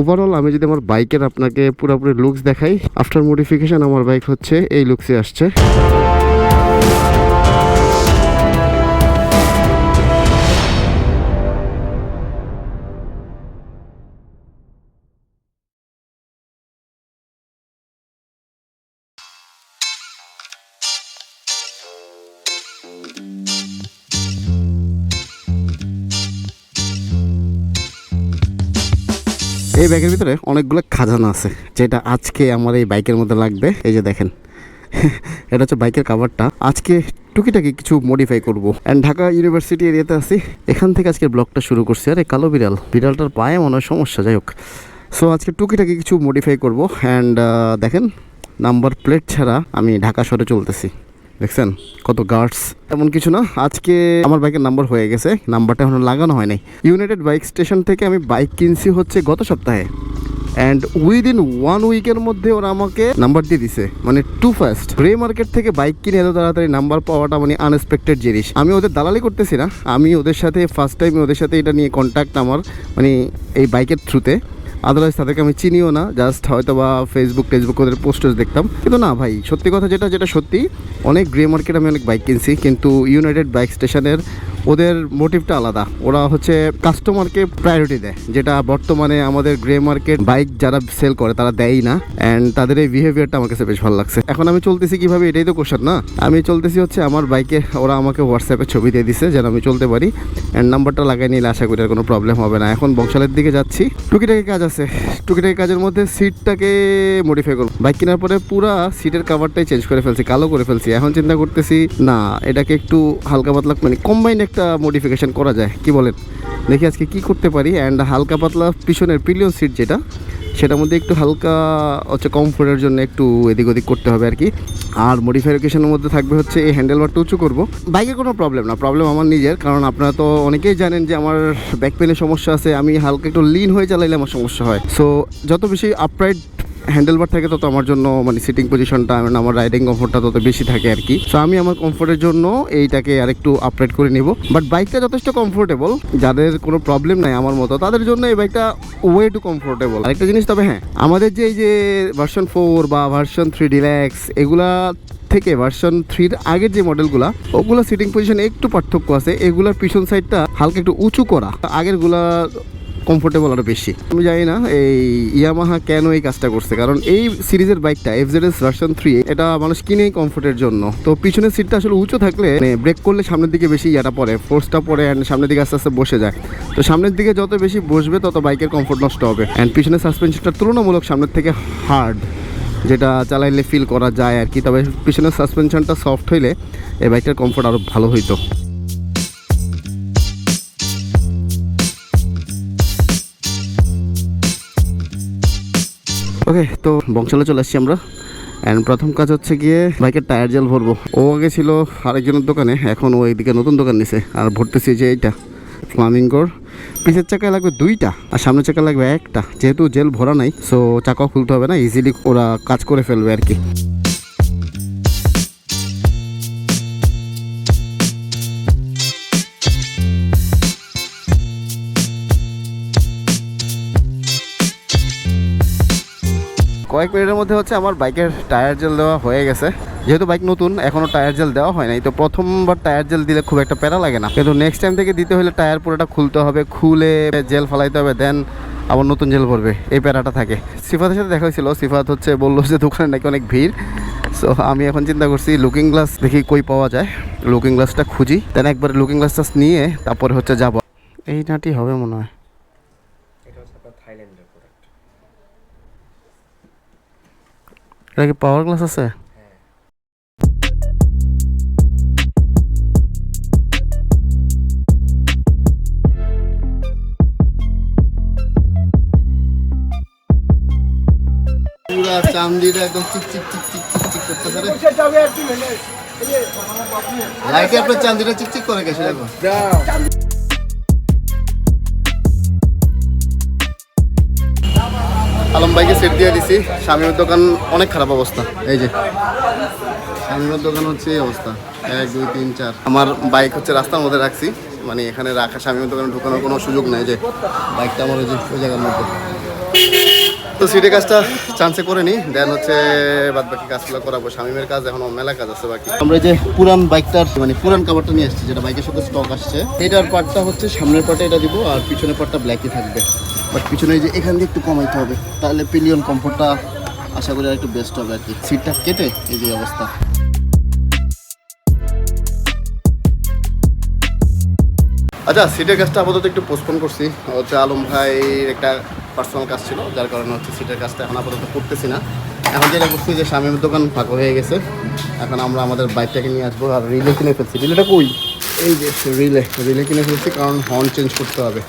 Overall আমি যদি আমার বাইকের আপনাকে পুরোপুরি লুকস দেখাই আফটার মডিফিকেশন আমার বাইক হচ্ছে, এই লুকসে আসছে। এই ব্যাগের ভিতরে অনেকগুলো খাজানা আছে, যেটা আজকে আমার এই বাইকের মধ্যে লাগবে। এই যে দেখেন, এটা হচ্ছে বাইকের কাভারটা আজকে টুকিটাকি কিছু মডিফাই করব। অ্যান্ড ঢাকা ইউনিভার্সিটি এরিয়াতে আছি। এখান থেকে আজকে ব্লগটা শুরু করছি। আরে, কালো বিড়াল। বিড়ালটার পায়ে মনে হয় সমস্যা, যাই হোক। সো আজকে টুকিটাকি কিছু মডিফাই করব। অ্যান্ড দেখেন নাম্বার প্লেট ছাড়া আমি ঢাকা শহরে চলতেছি। দেখছেন? কত গার্ডস এমন কিছু না। আজকে আমার বাইকের নাম্বার হয়ে গেছে। নাম্বারটা এখনও লাগানো হয় নাই ইউনাইটেড বাইক স্টেশন থেকে আমি বাইক কিনছি হচ্ছে গত সপ্তাহে। অ্যান্ড উইদিন ওয়ান উইকের মধ্যে ওরা আমাকে নাম্বার দিয়ে দিছে। মানে টু ফার্স্ট গ্রে মার্কেট থেকে বাইক কিনে এত তাড়াতাড়ি নাম্বার পাওয়াটা মানে আনএক্সপেক্টেড জিনিস। আমি ওদের দালালি করতেছি না। আমি ওদের সাথে ফার্স্ট টাইম ওদের সাথে এটা নিয়ে কন্ট্যাক্ট আমার মানে এই বাইকের থ্রুতে আদারওয়াইজ তাদেরকে আমি চিনিও না জাস্ট হয়তো বা ফেসবুক টেসবুক ওদের পোস্টার্স দেখতাম। কিন্তু না ভাই, সত্যি কথা যেটা যেটা সত্যি, অনেক গ্রে মার্কেট আমি অনেক বাইক কিনছি, কিন্তু ইউনাইটেড বাইক স্টেশনের ওদের মোটিভটা আলাদা। ওরা হচ্ছে কাস্টমারকে প্রায়োরিটি দেয়, যেটা বর্তমানে আমাদের গ্রে মার্কেট বাইক যারা সেল করে তারা দেয়ই না অ্যান্ড তাদের এই বিহেভিয়ারটা আমার কাছে বেশ ভালো লাগছে। এখন আমি চলতেছি কীভাবে এটাই তো কোশ্চেন না? আমি চলতেছি হচ্ছে আমার বাইকে ওরা আমাকে হোয়াটসঅ্যাপে ছবি দিয়ে দিছে যেন আমি চলতে পারি অ্যান্ড নাম্বারটা লাগাই নিলে আশা করি আর কোনো প্রবলেম হবে না। এখন বংশালের দিকে যাচ্ছি। টুকিটাকি কাজ আছে। টুকিটাকি কাজের মধ্যে সিটটাকে মডিফাই করব। বাইক কেনার পরে পুরা সিটের কাভারটাই চেঞ্জ করে ফেলছি, কালো করে ফেলছি। এখন চিন্তা করতেছি, না, এটাকে একটু হালকা পাতলা মানে কম্বাইন একটা মডিফিকেশন করা যায়। কি বলেন? দেখি আজকে কি করতে পারি। অ্যান্ড হালকা পাতলা পিছনের পিলিয়ন সিট যেটা, সেটার মধ্যে একটু হালকা হচ্ছে কমফোর্টের জন্য একটু এদিক ওদিক করতে হবে আর কি। আর মডিফিকেশনের মধ্যে থাকবে হচ্ছে এই হ্যান্ডেলবারটা উঁচু করব। বাইকের কোনো প্রবলেম না প্রবলেম আমার নিজের। কারণ আপনারা তো অনেকেই জানেন যে আমার ব্যাক পেনের সমস্যা আছে, আমি হালকা একটু লিন হয়ে চালাইলে আমার সমস্যা হয়। সো যত বেশি আপরাইট হ্যান্ডেলবার থাকে, তত আমার জন্য মানে সিটিং পজিশনটা মানে আমার রাইডিং কমফোর্টটা তত বেশি থাকে আর কি। সো আমি আমার কমফোর্টের জন্য এইটাকে আর একটু আপগ্রেড করে নিব। বাট বাইকটা যথেষ্ট কমফোর্টেবল যাদের কোনো প্রবলেম নাই আমার মতো, তাদের জন্য এই বাইকটা ওয়ে টু কমফোর্টেবল আরেকটা জিনিস, তবে হ্যাঁ আমাদের যে, এই যে ভার্সন ফোর বা ভার্সন থ্রি ডিল্যাক্স এগুলা থেকে ভার্সন থ্রির আগের যে মডেলগুলা ওগুলো সিটিং পজিশন একটু পার্থক্য আছে। এগুলার পিছন সাইডটা হালকা একটু উঁচু করা। আগেরগুলা কমফোর্টেবল আরও বেশি। আমি জানি না এই ইয়ামাহা কেন এই কাজটা করছে, কারণ এই সিরিজের বাইকটা F Z S version three এটা মানুষ কিনেই কমফোর্টের জন্য। তো পিছনের সিটটা আসলে উঁচু থাকলে মানে ব্রেক করলে সামনের দিকে বেশি ইয়াটা পড়ে ফোর্সটা পড়ে অ্যান্ড সামনের দিকে আস্তে আস্তে বসে যায়। তো সামনের দিকে যত বেশি বসবে, তত বাইকের কমফোর্ট নষ্ট হবে। অ্যান্ড পিছনের সাসপেনশনটা তুলনামূলক সামনের থেকে হার্ড যেটা চালাইলে ফিল করা যায় আর কি। তবে পিছনের সাসপেনশনটা সফট হইলে এই বাইকটার কমফোর্ট আরও ভালো হইতো। ওকে তো বংশালে চলে আসছি আমরা। অ্যান্ড প্রথম কাজ হচ্ছে গিয়ে বাইকের টায়ার জেল ভরবো। ও আগে ছিল আরেকজনের দোকানে, এখন ও এইদিকে নতুন দোকান নিছে আর ভরতেছি যে এইটা ফ্লামিঙ্গোর পিছের চাকা লাগবে দুইটা, আর সামনের চাকা লাগবে একটা। যেহেতু জেল ভরা নাই সো চাকাও খুলতে হবে না ইজিলি ওরা কাজ করে ফেলবে আর কি। কয়েক মিনিটের মধ্যে হচ্ছে আমার বাইকের টায়ার জেল দেওয়া হয়ে গেছে। যেহেতু বাইক নতুন এখনও টায়ার জেল দেওয়া হয় নাই। তো প্রথমবার টায়ার জেল দিলে খুব একটা প্যারা লাগে না। কিন্তু নেক্সট টাইম থেকে দিতে হলে টায়ার পুরোটা খুলতে হবে, খুলে জেল ফালাইতে হবে দেন আবার নতুন জেল ভরবে। এই প্যারাটা থাকে। সিফাতের সাথে দেখা হয়েছিল। সিফাত হচ্ছে বলল যে দোকানে নাকি অনেক ভিড়। সো আমি এখন চিন্তা করছি লুকিং গ্লাস দেখি কই পাওয়া যায়। লুকিং গ্লাসটা খুঁজি দেন একবার লুকিং গ্লাসটা নিয়ে তারপরে হচ্ছে যাব। এই নাটি হবে মনে হয় এটা হচ্ছে আপনার থাইল্যান্ডের প্রোডাক্ট এটা কি পাওয়ার গ্লাস আছে? হ্যাঁ পুরা চান্দিটা একদম চিক চিক চিক চিক চিক চিক করতেছে লাইটে আপনার চান্দিটা চিক চিক করে গেছে দেখো। আলম ভাইকে সেট দিয়ে দিছি। স্বামীর দোকান অনেক খারাপ অবস্থা। এই যে, স্বামীর দোকান হচ্ছে এই অবস্থা। এক, দুই, তিন, চার। আমার বাইক হচ্ছে রাস্তার মধ্যে রাখছি। মানে এখানে রাখা স্বামীর দোকানে ঢোকানোর কোনো সুযোগ নেই যে বাইকটা আমার ওই যে, ওই জায়গার মধ্যে। তো সিটে কাজটা চান্সে করে নিই। দেন হচ্ছে বাদ বাকি কাজগুলো করাবো। শামিমের কাজ, এখনও মেলা কাজ আছে বাকি। আমরা যে পুরান বাইকটার মানে পুরান কাভারটা নিয়ে আসছি যেটা বাইকের সাথে স্টক আসছে। এটার পার্টটা হচ্ছে সামনের পার্টে এটা দিব, আর পিছনের পার্টটা ব্ল্যাকই থাকবে। বাট পিছনে যে এখান দিয়ে একটু কমাইতে হবে, তাহলে পিলিয়ন কমফোর্টটা আশা করি আর একটু বেস্ট হবে আর কি। সিটটা কেটে এই যে অবস্থা। আচ্ছা সিটের কাজটা আপাতত একটু পোস্টপোন করছি। হচ্ছে আলম ভাইয়ের একটা পার্সোনাল কাজ ছিল, যার কারণে হচ্ছে সিটের কাজটা এখন আপাতত করতেছি না। এখন যেটা করছি যে স্বামীর দোকান ফাঁকা হয়ে গেছে। এখন আমরা আমাদের বাইকটাকে নিয়ে আসব আর রিলে কিনে ফেলছি। রিলেটা কই? এই যে রিলে রিলে কিনে ফেলছি কারণ হর্ন চেঞ্জ করতে হবে।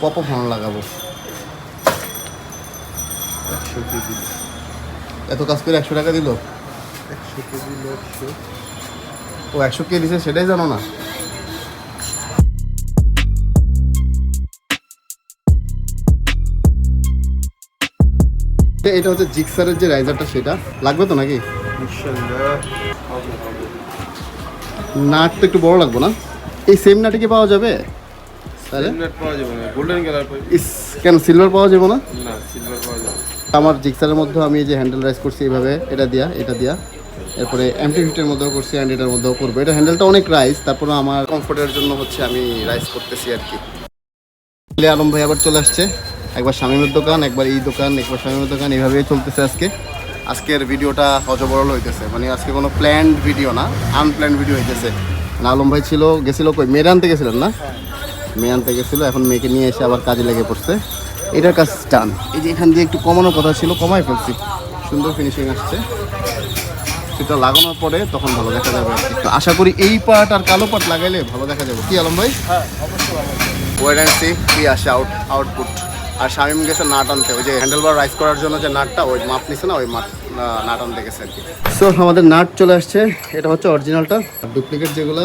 পপ হর্ন লাগাবো। একশো কেজি এত কাজ করে একশো টাকা দিল? একশো কেজি একশো ও একশো কে দিছে সেটাই জানো না। এটা হচ্ছে জিক্সারের যে রাইজারটা সেটা। লাগবে তো নাকি? নাট তো একটু বড় লাগবে না? এই সেম নাটে কি পাওয়া যাবে? তাহলে পাওয়া যাবে না। গোল্ডেন কালার ইস কেন সিলভার পাওয়া যাবে না? না সিলভার পাওয়া যাবে আমার জিক্সারের মধ্যে আমি যে হ্যান্ডেল রাইজ করছি এইভাবে, এটা দিয়া এটা দিয়া। এরপরে এমটি ফিফটির মধ্যেও করছি অ্যান্ড এটার মধ্যেও করব। এটা হ্যান্ডেলটা অনেক রাইস তারপরে আমার কমফোর্টের জন্য হচ্ছে আমি রাইস করতেছি আর কি। আলম ভাই আবার চলে আসছে। একবার শামিমের দোকান, একবার এই দোকান, একবার শামিমের দোকান, এইভাবেই চলতেছে আজকে। আজকের ভিডিওটা হজবরল হইতেছে মানে আজকে কোনো প্ল্যান্ড ভিডিও না আনপ্ল্যান্ড ভিডিও হইতেছে। মানে আলম ভাই ছিল, গেছিল কই? মেয়ের আনতে গেছিলেন না? মেয়ে আনতে গেছিল, এখন মেয়েকে নিয়ে এসে আবার কাজে লেগে পড়ছে। এটার কাজ টান এই যে এখান দিয়ে একটু কমানোর কথা ছিল কমাই ফেলছি। সুন্দর ফিনিশিং আসছে। সেটা লাগানোর পরে তখন ভালো দেখা যাবে তো আশা করি এই পার্ট আর কালো পার্ট লাগাইলে ভালো দেখা যাবে। কি আলম ভাই? ওয়েট অ্যান্ড সি কি আসে আউট আউটপুট আর শামিম গেছে নাট আনতে। ওই যে হ্যান্ডেল বার রাইস করার জন্য যে নাটটা ওই মাপ নিছে না ওই মাপ নাট আনতে গেছে আর কি। সো আমাদের নাট চলে আসছে। এটা হচ্ছে অরিজিনালটা ডুপ্লিকেট যেগুলো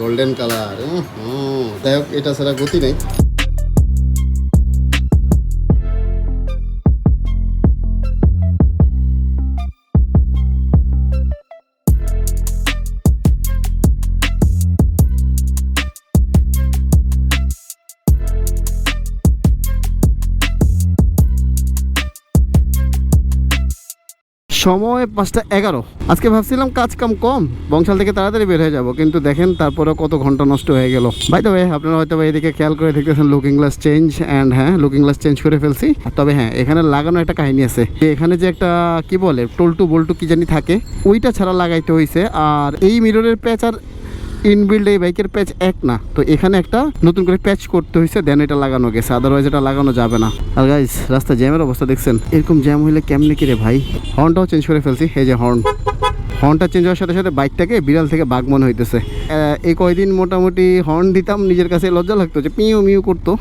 গোল্ডেন কালার হুম। যাই হোক এটা ছাড়া গতি নেই। সময় পাঁচটা এগারো। আজকে ভাবছিলাম কাজ কাম কম, বংশাল থেকে তাড়াতাড়ি বের হয়ে যাব, কিন্তু দেখেন তারপরে কত ঘণ্টা নষ্ট হয়ে গেল। ভাই আপনারা হয়তো এদিকে খেয়াল করে দেখতেছেন লুকিং গ্লাস চেঞ্জ অ্যান্ড হ্যাঁ লুকিং গ্লাস চেঞ্জ করে ফেলছি। তবে হ্যাঁ এখানে লাগানো একটা কাহিনী আছে। যে এখানে যে একটা, কি বলে, টোলটু বোল্টু কি জানি থাকে, ওইটা ছাড়া লাগাইতে হয়েছে আর এই মিররের প্যাচ আর ইনবিল্ড এই বাইকের প্যাচ এক না। তো এখানে একটা নতুন করে প্যাচ করতে হয়েছে দেন এটা লাগানো গেছে। আদারওয়াইজ এটা লাগানো যাবে না। আর গাইস রাস্তা জ্যামের অবস্থা দেখছেন? এরকম জ্যাম হইলে কেমনে কি রে ভাই? হর্নটাও চেঞ্জ করে ফেলছি। এই যে হর্ন হর্নটা চেঞ্জ হওয়ার সাথে সাথে বাইকটাকে বিড়াল থেকে বাঘ মনে হইতেছে এই কয়দিন মোটামুটি হর্ন দিতাম, নিজের কাছে লজ্জা লাগতো যে পিউ, মিউ করতো।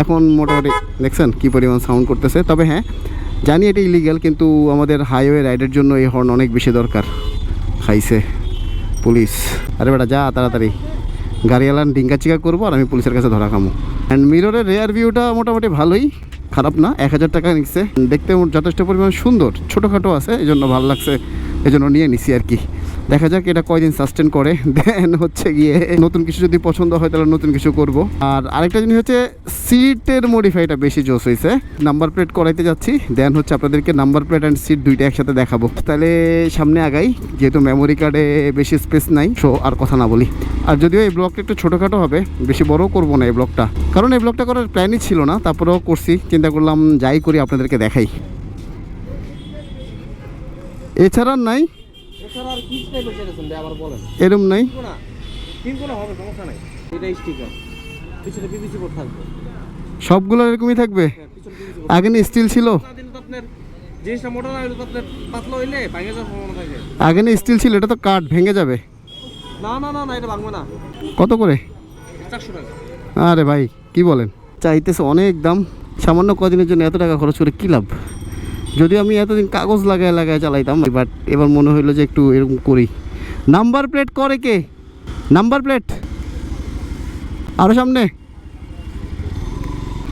এখন মোটামুটি দেখছেন কি পরিমাণ সাউন্ড করতেছে। তবে হ্যাঁ জানি এটা ইলিগাল কিন্তু আমাদের হাইওয়ে রাইডের জন্য এই হর্ন অনেক বেশি দরকার। খাইছে। পুলিশ। আরে বেটা, যা তাড়াতাড়ি। গাড়ি এলান ডিঙ্কা চিকা করব আর আমি পুলিশের কাছে ধরা খামো। অ্যান্ড মিররের রেয়ার ভিউটা মোটামুটি ভালোই, খারাপ না, এক হাজার টাকা নিচ্ছে। দেখতে যথেষ্ট পরিমাণ সুন্দর, ছোটোখাটো আছে এই জন্য ভালো লাগছে এই জন্য নিয়ে নিছি আর কি। দেখা যাক এটা কয়দিন সাস্টেন করে। দেন হচ্ছে গিয়ে নতুন কিছু যদি পছন্দ হয় তাহলে নতুন কিছু করব। আর আরেকটা জিনিস হচ্ছে সিটের মডিফাইটা বেশি জোস হয়েছে নাম্বার প্লেট করাইতে যাচ্ছি। দেন হচ্ছে আপনাদেরকে নাম্বার প্লেট অ্যান্ড সিট দুইটা একসাথে দেখাবো। তাহলে সামনে আগাই, যেহেতু মেমোরি কার্ডে বেশি স্পেস নাই সো আর কথা না বলি। আর যদিও এই ব্লগটা একটু ছোটোখাটো হবে, বেশি বড় করব না এই ব্লগটা কারণ এই ব্লগটা করার প্ল্যানই ছিল না, তারপরেও করছি, চিন্তা করলাম যাই করি আপনাদেরকে দেখাই। এছাড়া নাই। এছাড়া আর কি টাইপের চেয়েছেন আবার বলেন। এরম নাই। না তিন হবে সমস্যা নাই। এটা স্টিকার পিছনে পিভিসি বোর্ড থাকবে। সবগুলো এরকমই থাকবে? হ্যাঁ, আগে না স্টিল ছিল। বোর্ড দিলে তো আপনার জিনিসটা মোটা না আপনার পাতলা হইলে ভাঙে যাওয়ার সম্ভাবনা থাকে। আগে না স্টিল ছিল এটা তো কাঠ ভেঙে যাবে। না না না না এটা ভাঙবে না। কত করে? চারশো টাকা। আরে ভাই কি বলেন? চাইতেছে অনেক দাম। সামান্য কদিনের জন্য এত টাকা খরচ করে কী লাভ? যদি আমি এতদিন কাগজ লাগায় লাগায় চালাইতাম বাট এবার মনে হইল যে একটু এরকম করি। নাম্বার প্লেট করে কে? নাম্বার প্লেট আরও সামনে?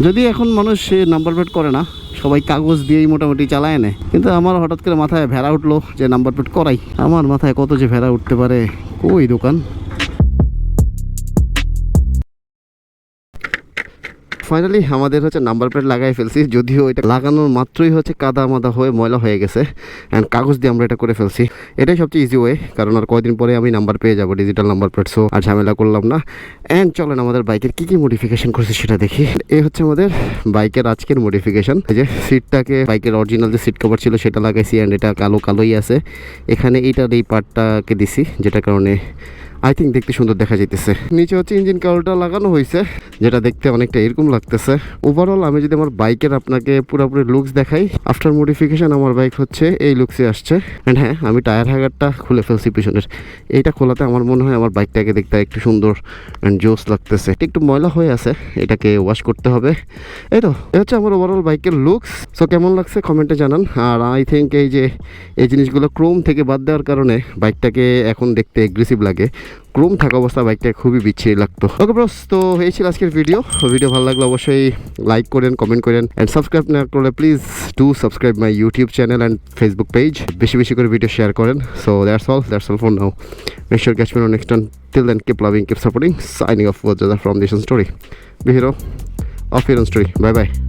যদি এখন মানুষ সে নাম্বার প্লেট করে না, সবাই কাগজ দিয়েই মোটামুটি চালায় নেয়। কিন্তু আমার হঠাৎ করে মাথায় ভেড়া উঠল যে নাম্বার প্লেট করাই। আমার মাথায় কত যে ভেড়া উঠতে পারে, কই দোকান? ফাইনালি আমাদের হচ্ছে নাম্বার প্লেট লাগাই ফেলছি। যদিও এটা লাগানোর মাত্রই হচ্ছে কাদা মাদা হয়ে ময়লা হয়ে গেছে। অ্যান্ড কাগজ দিয়ে আমরা এটা করে ফেলছি। এটাই সবচেয়ে ইজি ওয়ে কারণ আর কয়দিন পরে আমি নাম্বার পেয়ে যাব ডিজিটাল নাম্বার প্লেট সো আর ঝামেলা করলাম না। অ্যান্ড চলেন আমাদের বাইকের কী কী মডিফিকেশন করছে সেটা দেখি। এই হচ্ছে আমাদের বাইকের আজকের মডিফিকেশন যে সিটটাকে বাইকের অরিজিনাল যে সিট কভার ছিল সেটা লাগাইছি অ্যান্ড এটা কালো কালোই আছে। এখানে এইটার এই পার্টটাকে দিছি, যেটার কারণে আই থিঙ্ক দেখতে সুন্দর দেখা যাইতেছে। নিচে হচ্ছে ইঞ্জিন কাউলটা লাগানো হয়েছে যেটা দেখতে অনেকটা এরকম লাগতেছে। ওভারঅল আমি যদি আমার বাইকের আপনাকে পুরোপুরি লুকস দেখাই আফটার মডিফিকেশন আমার বাইক হচ্ছে, এই লুকসে আসছে। অ্যান্ড হ্যাঁ আমি টায়ার হ্যাগারটা খুলে ফেলছি পিছনের। এইটা খোলাতে আমার মনে হয় আমার বাইকটাকে দেখতে একটু সুন্দর অ্যান্ড জোস লাগতেছে। এটা একটু ময়লা হয়ে আছে, এটাকে ওয়াশ করতে হবে। এই তো এই হচ্ছে আমার ওভারঅল বাইকের লুকস সো কেমন লাগছে কমেন্টে জানান। আর আই থিঙ্ক এই যে, এই জিনিসগুলো ক্রোম থেকে বাদ দেওয়ার কারণে বাইকটাকে এখন দেখতে এগ্রেসিভ লাগে। ক্রোম থাকা অবস্থা বাইকটা খুবই বিচ্ছিরি লাগতো। ওকে ব্রস তো এই ছিল আজকের ভিডিও ভিডিও ভালো লাগলে অবশ্যই লাইক করেন কমেন্ট করেন অ্যান্ড সাবস্ক্রাইব না করলে please to subscribe my YouTube channel and Facebook page বেশি বেশি করে ভিডিও শেয়ার করেন। So that's all that's all for now make sure catch me on next till then keep loving keep supporting signing off for story be hero of your own story bye bye